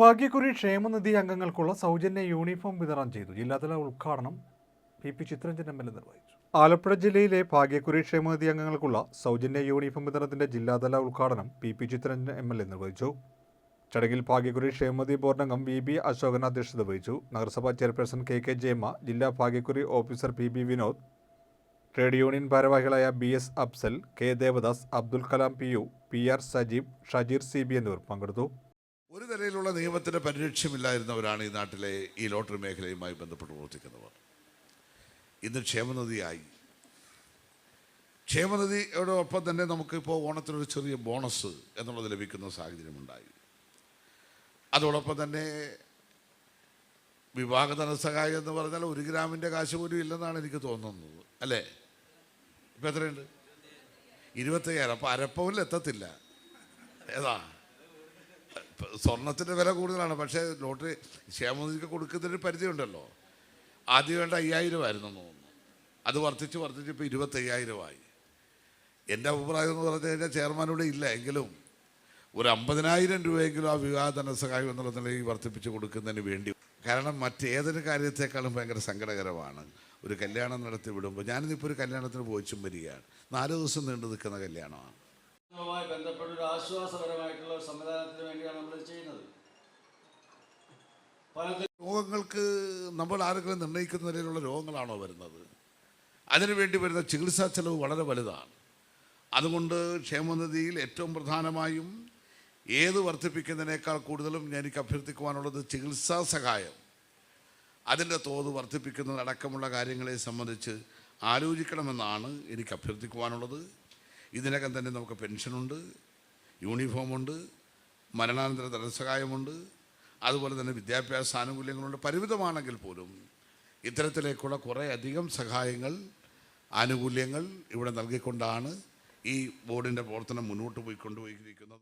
ഭാഗ്യക്കുറി ക്ഷേമനിധി അംഗങ്ങൾക്കുള്ള സൗജന്യ യൂണിഫോം വിതരണം ചെയ്തു. ജില്ലാതല ഉദ്ഘാടനം P P Chitharanjan M L A നിർവഹിച്ചു. ആലപ്പുഴ ജില്ലയിലെ ഭാഗ്യക്കുറി ക്ഷേമനിധി അംഗങ്ങൾക്കുള്ള സൗജന്യ യൂണിഫോം വിതരണത്തിന്റെ ജില്ലാതല ഉദ്ഘാടനം P P Chitharanjan M L A നിർവഹിച്ചു. ചടങ്ങിൽ ഭാഗ്യക്കുറി ക്ഷേമനിധി ബോർഡ് അംഗം വി ബി അശോകൻ അധ്യക്ഷത വഹിച്ചു. നഗരസഭാ ചെയർപേഴ്സൺ കെ കെ ജയമ്മ ജില്ലാ ഭാഗ്യക്കുറി officer P B Vinod trade union ഭാരവാഹികളായ B S Afsal K Devadas Abdul Kalam P U P R Sajeeb Shajeer C B എന്നിവർ പങ്കെടുത്തു. ഒരു നിലയിലുള്ള നിയമത്തിന്റെ പരിരക്ഷമില്ലായിരുന്നവരാണ് ഈ നാട്ടിലെ ഈ ലോട്ടറി മേഖലയുമായി ബന്ധപ്പെട്ട് പ്രവർത്തിക്കുന്നവർ. ഇന്ന് ക്ഷേമനിധിയായി. ക്ഷേമനിധിയുടെ ഒപ്പം തന്നെ നമുക്കിപ്പോൾ ഓണത്തിനൊരു ചെറിയ ബോണസ് എന്നുള്ളത് ലഭിക്കുന്ന സാഹചര്യമുണ്ടായി. അതോടൊപ്പം തന്നെ വിവാഹ ധനസഹായം എന്ന് പറഞ്ഞാൽ ഒരു ഗ്രാമിന്റെ കാശ് പോലും ഇല്ലെന്നാണ് എനിക്ക് തോന്നുന്നത്. അല്ലേ? ഇപ്പം എത്രയുണ്ട്? ഇരുപത്തയ്യായിരം. അപ്പോൾ അരപ്പവനിൽ എത്തത്തില്ല. ഏതാ? ഇപ്പൊ സ്വർണത്തിന്റെ വില കൂടുതലാണ്. പക്ഷേ ലോട്ടറി ക്ഷേമനിധിക്ക് കൊടുക്കുന്നതിന് പരിധിയുണ്ടല്ലോ. ആദ്യം വേണ്ട അയ്യായിരം ആയിരുന്നു തോന്നുന്നു. അത് വർദ്ധിച്ച് വർദ്ധിച്ച് ഇപ്പോൾ ഇരുപത്തയ്യായിരമായി എന്റെ അഭിപ്രായം എന്ന് പറഞ്ഞു കഴിഞ്ഞാൽ ചെയർമാനോട് ഇല്ല. എങ്കിലും ഒരു അമ്പതിനായിരം രൂപയെങ്കിലും ആ വിവാഹ ധനസഹായം എന്നുള്ള നിലയിൽ വർദ്ധിപ്പിച്ച് കൊടുക്കുന്നതിന് വേണ്ടി കാരണം മറ്റേതൊരു കാര്യത്തെക്കാളും ഭയങ്കര സങ്കടകരമാണ്. ഒരു കല്യാണം നടത്തി വിടുമ്പോൾ ഞാനിതിപ്പോൾ ഒരു കല്യാണത്തിന് പോയിച്ചും വരികയാണ്. നാല് ദിവസം നീണ്ടു നിൽക്കുന്ന കല്യാണമാണ്. വുമായി ബന്ധപ്പെട്ട ഒരു ആശ്വാസപരമായിട്ടുള്ള ഒരു സംവിധാനത്തിന് വേണ്ടിയാണ് നമ്മൾ ചെയ്യുന്നത്. രോഗങ്ങൾക്ക് നമ്മൾ ആരെങ്കിലും നിർണയിക്കുന്ന നിലയിലുള്ള രോഗങ്ങളാണോ വരുന്നത്? അതിനുവേണ്ടി വരുന്ന ചികിത്സാ ചെലവ് വളരെ വലുതാണ്. അതുകൊണ്ട് ക്ഷേമനിധിയിൽ ഏറ്റവും പ്രധാനമായും ഏത് വർദ്ധിപ്പിക്കുന്നതിനേക്കാൾ കൂടുതലും എനിക്ക് അഭ്യർത്ഥിക്കുവാനുള്ളത് ചികിത്സാ സഹായം. അതിന്റെ തോത് വർദ്ധിപ്പിക്കുന്നതടക്കമുള്ള കാര്യങ്ങളെ സംബന്ധിച്ച് ആലോചിക്കണമെന്നാണ് എനിക്ക് അഭ്യർത്ഥിക്കുവാനുള്ളത്. ഇതിനകം തന്നെ നമുക്ക് പെൻഷനുണ്ട് യൂണിഫോമുണ്ട് മരണാനന്തര ധനസഹായമുണ്ട് അതുപോലെ തന്നെ വിദ്യാഭ്യാസ ആനുകൂല്യങ്ങളുണ്ട്. പരിമിതമാണെങ്കിൽ പോലും ഇത്തരത്തിലേക്കുള്ള കുറേ അധികം സഹായങ്ങൾ ആനുകൂല്യങ്ങൾ ഇവിടെ നൽകിക്കൊണ്ടാണ് ഈ ബോർഡിന്റെ പ്രവർത്തനം മുന്നോട്ട് പോയി കൊണ്ടുപോയിരിക്കുന്നത്.